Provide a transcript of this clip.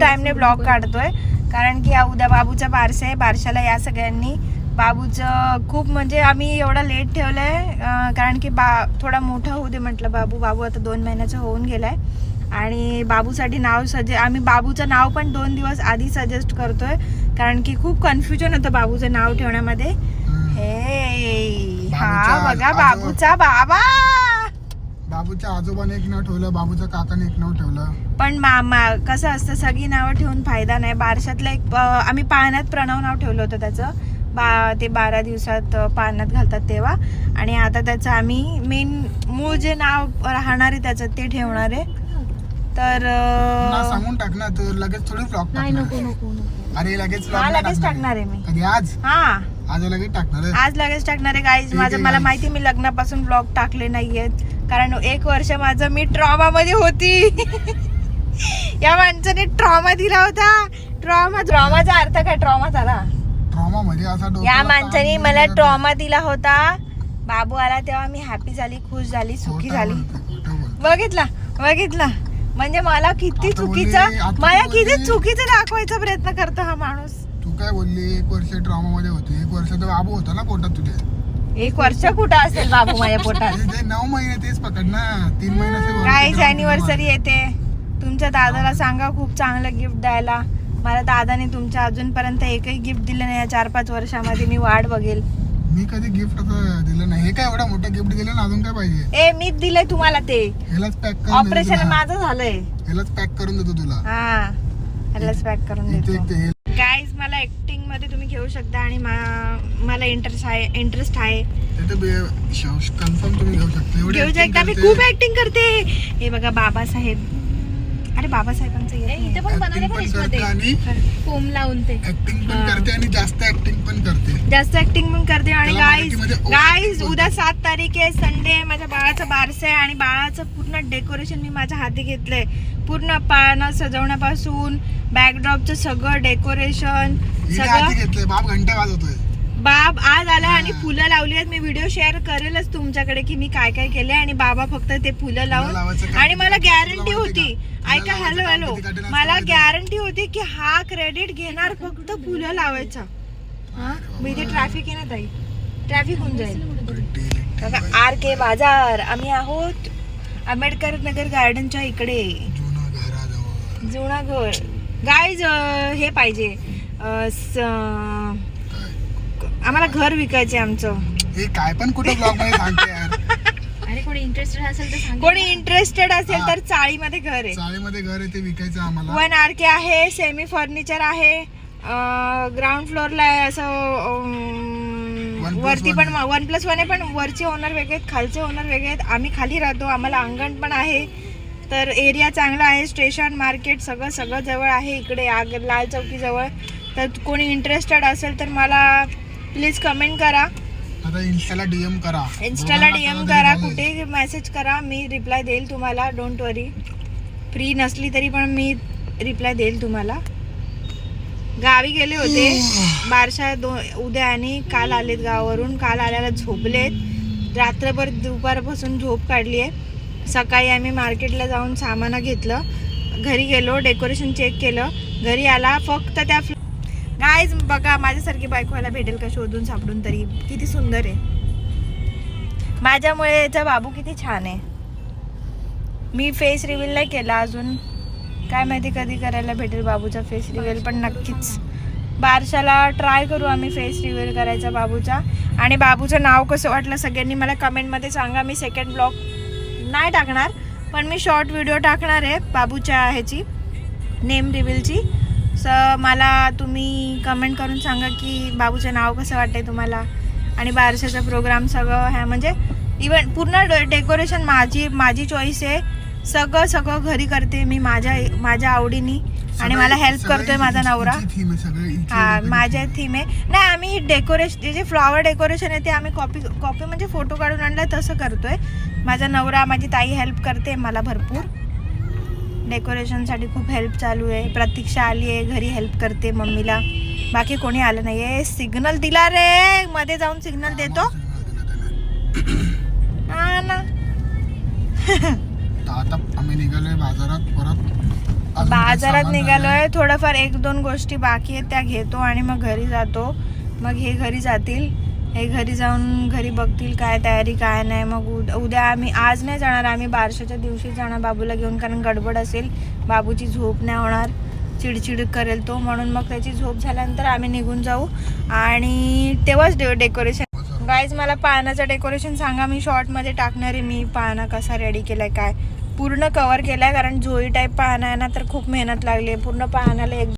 टाइमने blog काढतोय. कारण की हा उद्या बाबूचा बारसा आहे. बारशाला या सगळ्यांनी. बाबूचं खूप म्हणजे आम्ही एवढा लेट ठेवलंय. अं, कारण की बा थोडा मोठा होऊ दे म्हटलं बाबू. बाबू आता दोन महिन्याचा होऊन गेलाय. आणि बाबूसाठी नाव सजे आम्ही बाबूचं नाव पण दोन दिवस आधी सजेस्ट करतोय. कारण की खूप कन्फ्युजन होतं बाबूचं नाव ठेवण्यामध्ये. हे हा बघा बाबूचा बाबा! बाबूच्या आजोबाने एक नाव ठेवलं बाबूच्या काकाने एक नाव ठेवलं. पण मामा कसं असतं सगळी नावं ठेवून फायदा नाही. बारशातलं एक अं, आम्ही पाळण्यात प्रणव नाव ठेवलं होतं त्याचं. बा ते बारा दिवसात अं, पाळण्यात घालतात तेव्हा. आणि आता त्याचं आम्ही मेन मूळ जे नाव राहणार आहे त्याचं ते ठेवणार आहे. तर ना अं, सांगून टाक ना तू लगेच थोडी फ्लॉग नाही नको नको नको. अरे लगेच हा लगेच टाकणार. टाकणार आहे मी. कधी? आज? हा. आज लगेच टाकणार आहे. आज लगेच टाकणार आहे गाईज ठीक माझं आहे, मला guys. माहिती मी लग्नापासून ब्लॉग टाकले नाहीयेत. कारण एक वर्ष माझं मी ट्रॉमा मध्ये होती. या माणसाने ट्रॉमा दिला होता. ट्रॉमा ट्रॉमाचा अर्थ काय? ट्रॉमा झाला. ट्रॉमा असा या माणसाने मला. ट्रॉमा दिला होता. बाबू आला तेव्हा मी हॅपी झाली खुश झाली सुखी झाली. बघितला बघितला. म्हणजे मला किती चुकीचं मला किती. चुकीचं दाखवायचा प्रयत्न करतो हा माणूस. तू काय बोलली? एक वर्ष ट्रॉमा मध्ये होती. एक वर्ष तर बाबू होता ना पोटात तुझ्या एक वर्ष कुठं असेल बाबू माझ्या पोटात? ते- नऊ महिने तेच पकड ना. तीन महिन्याचे गाईज अॅनिव्हर्सरी येते? तुमच्या दादाला सांगा खूप चांगलं गिफ्ट द्यायला. मला दादाने तुमच्या अजूनपर्यंत एकही गिफ्ट दिलं नाही या चार पाच वर्षामध्ये. मी वाट बघेल. मी कधी गिफ्ट दिलं नाही. हे काय एवढं मोठं गिफ्ट दिलं ना? अजून काय पाहिजे? ए मीच दिलंय तुम्हाला ते. ह्यालाच पॅक ऑपरेशन. माझं झालंय. ह्यालाच पॅक करून देतो तुला. हा. ह्यालाच पॅक करून देतो. मला ऍक्टिंगमध्ये तुम्ही घेऊ शकता आणि मला इंटरेस्ट आहे इंटरेस्ट आहे. कन्फर्म तुम्ही घेऊ शकता. एवढी घेऊ acting शकता. मी करते. खूप ऍक्टिंग करते. हे बघा बाबासाहेब. अरे बाबासाहेबांचं येत ए, नाही. इथे पण बनवले Acting का पण त्याच्यामध्ये करते आणि फोम लावून ते. ऍक्टिंग पण हा. करते आणि जास्त ऍक्टिंग पण करते. जास्त ऍक्टिंग पण करते आणि त्याला गाईज मराठीमध्ये over गाईज acting उद्या सात तारीख आहे संडे आहे माझ्या बाळाचं बारसं आहे आणि बाळाचं पूर्ण डेकोरेशन मी माझ्या हाती घेतलंय. पूर्ण पाळणं सजवण्यापासून बॅकड्रॉपचं सगळं डेकोरेशन हिने सगळं घेतलंय बाप घंटा वाजवतोय. बाब आज आला आणि. फुलं लावली आहेत. मी व्हिडिओ शेअर करेलच तुमच्याकडे की मी काय काय केलंय आणि बाबा फक्त ते फुलं लावून आणि मला गॅरंटी होती? ऐका हॅलो हॅलो मला? गॅरंटी होती की हा क्रेडिट घेणार फक्त फुलं लावायचं. हा? मी इथे ट्रॅफिक आहे ना ताई. ट्रॅफिक होऊन जाईल. आर के बाजार. आम्ही आहोत आंबेडकर नगर गार्डनच्या इकडे. जुना घर गाईज हे पाहिजे. आम्हाला घर विकायचे आमचं. हे काय पण कुठं ब्लॉगमध्ये सांगते यार. अरे कोणी इंटरेस्टेड असेल तर सांग कोणी इंटरेस्टेड असेल. तर चाळीमध्ये घर आहे. चाळीमध्ये घर आहे ते विकायचं आम्हाला. वन आर के आहे सेमी फर्निचर आहे ग्राउंड फ्लोअरला आहे असं अं, One plus वरती one पण वन प्लस वन आहे पण वरचे ओनर वेगळे आहेत खालचे ओनर वेगळे आहेत. आम्ही खाली राहतो आम्हाला अंगण पण आहे. तर एरिया चांगला आहे स्टेशन मार्केट सगळं सगळं जवळ आहे. इकडे आग लाल चौकी जवळ. तर कोणी इंटरेस्टेड असेल तर मला प्लीज कमेंट करा. आता इन्स्टाला डीएम करा. इन्स्टाला दोघांना डीएम करा कुठे मेसेज करा मी रिप्लाय देईल तुम्हाला डोंट वरी फ्री नसली तरी पण मी रिप्लाय देईल तुम्हाला. गावी गेले होते. बारशा दो उद्या आणि काल आलेत गावावरून. काल आल्याला झोपलेत. रात्रभर दुपारपासून झोप काढली आहे सकाळी आम्ही मार्केटला जाऊन सामान घेतलं. घरी गेलो डेकोरेशन चेक केलं. घरी आला फक्त त्या गायज बघा माझ्यासारखी बायकोला व्हायला भेटेल का शोधून सापडून तरी? किती सुंदर आहे. माझ्यामुळे याचा बाबू किती छान आहे. मी फेस रिव्हील नाही केला अजून. काय माहिती कधी करायला भेटेल बाबूचा फेस रिव्हील पण नक्कीच. बारशाला ट्राय करू आम्ही फेस रिव्हील करायचा बाबूचा. आणि बाबूचं नाव कसं वाटलं सगळ्यांनी मला कमेंटमध्ये सांगा. मी सेकंड ब्लॉग नाही टाकणार पण मी शॉर्ट व्हिडिओ टाकणार आहे बाबूच्या ह्याची नेम रिव्हीलची स मला तुम्ही कमेंट करून सांगा की बाबूचं नाव कसं वाटतंय तुम्हाला? आणि बारशाचा प्रोग्राम सगळं ह्या म्हणजे इव्हन पूर्ण डेकोरेशन माझी माझी चॉईस आहे. सगळं सगळं घरी करते मी माझ्या माझ्या आवडीनी. आणि मला हेल्प करतोय माझा नवरा. हा माझ्या. थीम आहे. नाही आम्ही डेकोरेशन जे जे फ्लॉवर डेकोरेशन आहे ते आम्ही कॉपी कॉपी म्हणजे फोटो काढून आणलाय तसं करतोय. माझा नवरा माझी ताई हेल्प करते मला भरपूर. डेकोरेशनसाठी खूप हेल्प चालू आहे. प्रतीक्षा आली आहे घरी हेल्प करते मम्मीला. बाकी कोणी आलं नाही आहे सिग्नल दिला रे. मध्ये जाऊन सिग्नल देतो. हा ना तर आता आम्ही निघालोय बाजारात परत. बाजारात निघालोय. थोडंफार एक दोन गोष्टी बाकी आहेत त्या घेतो आणि मग घरी जातो. मग हे घरी जातील. हे घरी जाऊन घरी बघतील काय तयारी काय नाही. मग उद- उद्या आम्ही आज नाही जाणार आम्ही बारशाच्या दिवशी जाणार बाबूला घेऊन कारण गडबड असेल. बाबूची झोप नाही होणार. चिडचिड करेल तो म्हणून मग त्याची झोप झाल्यानंतर आम्ही निघून जाऊ. आणि तेव्हाच डे डेकोरेशन गाईज मला पानाचं डेकोरेशन सांगा. मी शॉर्टमध्ये टाकणार आहे. मी पाना कसा रेडी केलाय काय? पूर्ण कवर केलाय कारण जोई टाईप पाहणं आहे ना तर खूप मेहनत लागली आहे. पूर्ण पाहण्याला एक